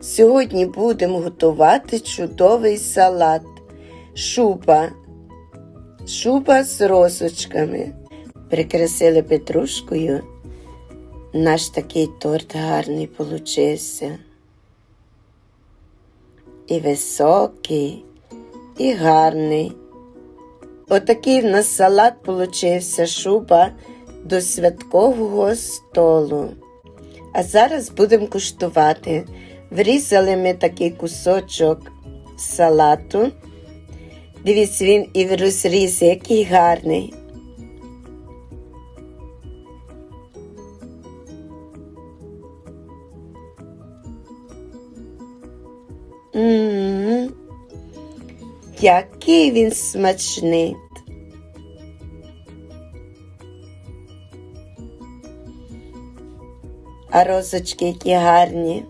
Сьогодні будемо готувати чудовий салат. Шуба. Шуба з росочками. Прикрасили петрушкою. Наш такий торт гарний получився. І високий, і гарний. Отакий в нас салат получився шуба до святкового столу. А зараз будемо куштувати. Врізали ми такий кусочок салату. Дивіться, він і в розрізі, який гарний. М, Який він смачний. А розочки які гарні.